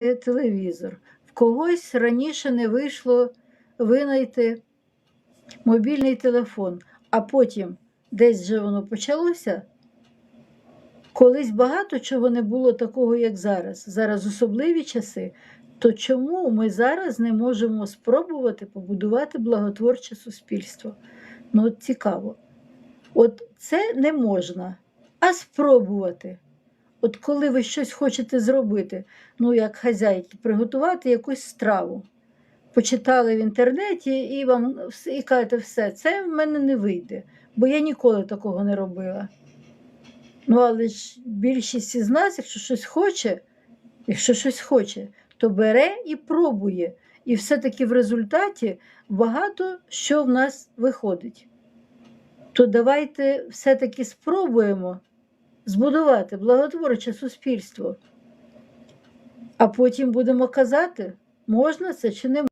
телевізор. В когось раніше не вийшло винайти мобільний телефон, а потім десь вже воно почалося. Колись багато чого не було такого, як зараз. Зараз особливі часи. То чому ми зараз не можемо спробувати побудувати благотворче суспільство? Ну, цікаво. От це не можна, а спробувати. От коли ви щось хочете зробити, ну як хазяйки, приготувати якусь страву. Почитали в інтернеті і вам і кажете, все, це в мене не вийде, бо я ніколи такого не робила. Ну, але ж більшість із нас, якщо щось хоче, якщо щось хоче, то бере і пробує. І все-таки в результаті багато що в нас виходить. То давайте все-таки спробуємо збудувати благотворче суспільство. А потім будемо казати, можна це чи не